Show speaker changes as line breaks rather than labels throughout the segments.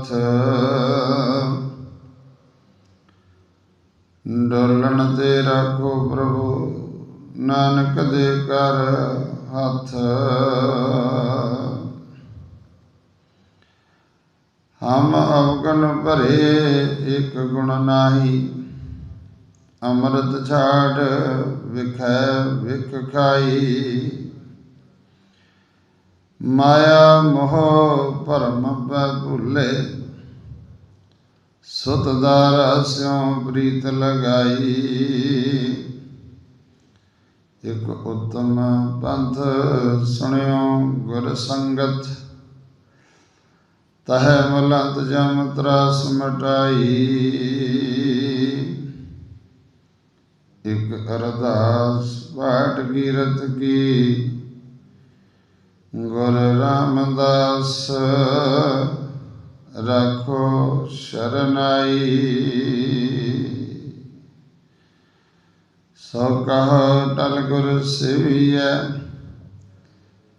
ਹੱਥ ਡੋਲਣ ਤੇ ਰੱਖੋ ਪ੍ਰਭੂ, ਨਾਨਕ ਦੇ ਕਰ ਹੱਥ। ਹਮ ਅਵਗਨ ਭਰੇ ਇੱਕ ਗੁਣ ਨਾਹੀ, ਅੰਮ੍ਰਿਤ ਛਾੜ ਵਿਖੈ ਵਿਖ ਖਾਈ। ਮਾਇਆ ਮੋਹ ਭਰਮ ਪੈ ਭੁੱਲੇ। ਸੁਤ ਦਾਰ ਸਿਉ ਪ੍ਰੀਤ ਲਗਾਈ। ਇਕ ਉਤਮ ਪੰਥ ਸੁਣਿਓ ਗੁਰ ਸੰਗਤ। ਤਹ ਮਲੰਤ ਜਮ ਤਰਾਸ ਮਟਾਈ। ਇਕ ਅਰਦਾਸ ਪਾਠ ਕੀਰਤ ਕੀ। ਗੁਰ ਰਾਮਦਾਸ, ਰੱਖੋ ਸ਼ਰਨਾਈ। ਸੋ ਕਹੋ ਟਲ ਗੁਰ ਸਿਵੀਐ,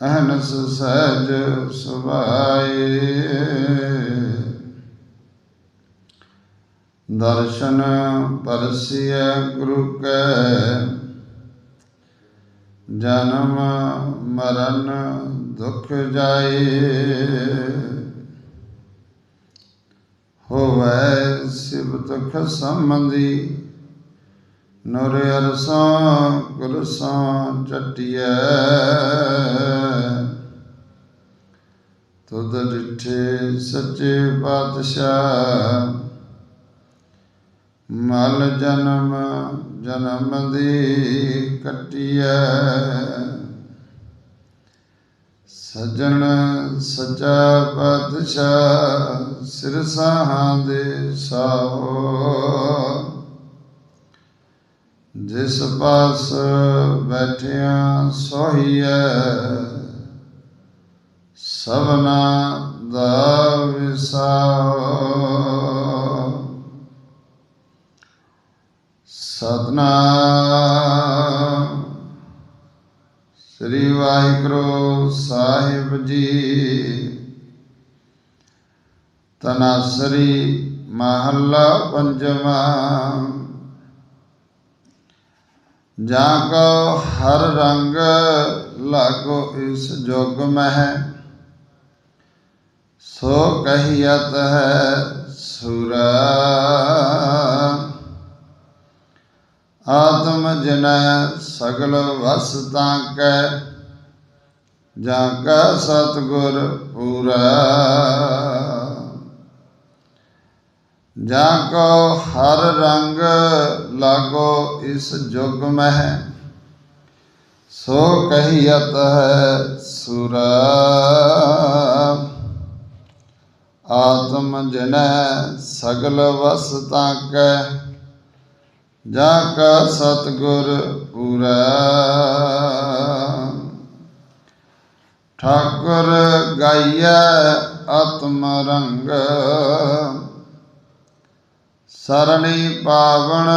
ਅਹਨਸ ਸਹਿਜ ਸੁਭਾਏ। ਦਰਸ਼ਨ ਪਰਸਿਐ ਗੁਰੂ ਕੈ ਜਨਮ ਮਰਨ ਦੁਖ ਜਾਏ। ਹੋਵੇ ਸਿਵ ਦੁਖ ਸੰਬੰਧੀ, ਨੁਰ ਅਰਸਾਂ ਕੁਰਸਾਂ ਚਟਿਐ ਤੁਧ ਡਿਠੇ ਸੱਚੇ ਪਾਤਸ਼ਾਹ, ਮਲ ਜਨਮ ਜਨਮ ਦੀ ਕਟਿਐ। ਸਜਣ ਸਚਾ ਪਾਤਸ਼ਾਹ ਸਿਰ ਸਾਹਾਂ ਦੇ ਸਾਹੋ। ਜਿਸ ਪਾਸ ਬੈਠਿਆ ਸੋਹੀਐ, ਸਭਨਾ ਦਾ ਵਿਸਾਹੋ। ਸਤਨਾਮ। ਸ੍ਰੀ ਵਾਹਿਗੁਰੂ ਸਾਹਿਬ ਜੀ। ਤਨਾਸਰੀ ਮਹੱਲਾ ਪੰਜਵਾਂ। ਜਾ ਕੋ ਹਰ ਰੰਗ ਲਾਗੋ ਇਸ ਜੁਗ ਮਹਿ। ਸੋ ਕਹੀਅਤ ਹੈ ਸੁਰਾ। ਆਤਮ ਜਨ ਸਗਲ ਵਸਤਾਂ ਕੈ, ਜਾਂ ਕਾ ਸਤਗੁਰ ਪੂਰਾ। ਜਾਂ ਕੋ ਹਰ ਰੰਗ ਲਾਗੋ ਇਸ ਜੁਗ ਮਹਿ, ਸੋ ਕਹੀਅਤ ਹੈ ਸੁਰਾ। ਆਤਮ ਜਨ ਸਗਲ ਵਸਤਾਂ ਕੈ ਜਾ ਕਾ ਸਤਗੁਰ ਪੂਰਾ। ਠਾਕੁਰ ਗਾਈਐ ਆਤਮ ਰੰਗ। ਸਰਣੀ ਪਾਵਨ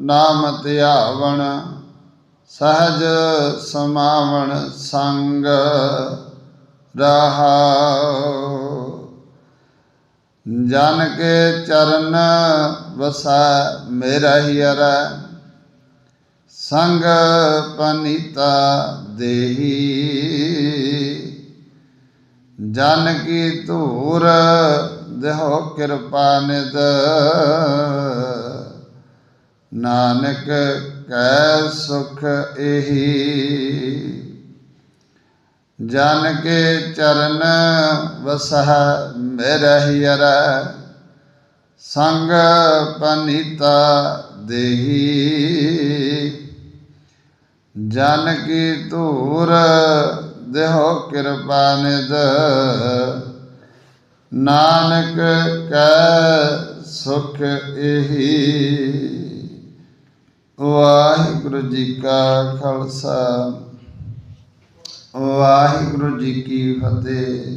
ਨਾਮ ਧਿਆਵਣ। ਸਹਜ ਸਮਾਵਣ ਸੰਗ ਰਹਾਉ। ਜਨ ਕੇ ਚਰਨ ਵਸੈ, ਮੇਰਾ ਹੀ ਅਰੈ। ਸੰਗ ਪਨੀਤਾ ਦੇਹੀ। ਜਨ ਕੀ ਧੂਰ, ਦੇਹੋ ਕਿਰਪਾ ਨਿਦ ਨਾਨਕ ਕੈ ਸੁਖ ਇਹੀ ਜਨ ਕੇ ਚਰਨ ਵਸਹ ਮੇਰਹਿ ਅਰੈ ਸੰਗ ਪਨੀਤਾ ਦੇਹੀ। ਜਨ ਕੀ ਧੂਰ, ਦੇਹੋ ਕਿਰਪਾ ਨਿਦ ਨਾਨਕ ਕੈ ਸੁਖ ਇਹੀ। ਵਾਹਿਗੁਰੂ ਜੀ ਕਾ ਖਾਲਸਾ। ਵਾਹਿਗੁਰੂ ਜੀ ਕੀ ਫਤਿਹ।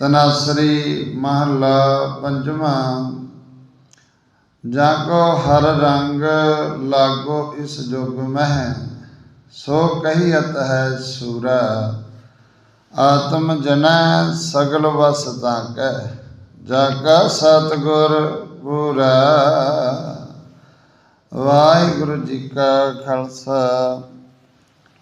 ਤਨਾਸਰੀ ਮਹੱਲਾ ਪੰਜਵਾਂ। ਜਾ ਹਰ ਰੰਗ ਲਾਗੋ ਇਸ ਜੁਗ ਮਹਿ, ਸੋ ਕਹੀਅਤ ਹੈ ਸੂਰਾ। ਆਤਮ ਜਨੈ ਸਗਲ ਵਸਤਾ ਕੈ ਜਾ ਕਾ ਸਤਿਗੁਰ ਪੂਰਾ। ਵਾਹਿਗੁਰੂ ਜੀ ਕਾ ਖਾਲਸਾ।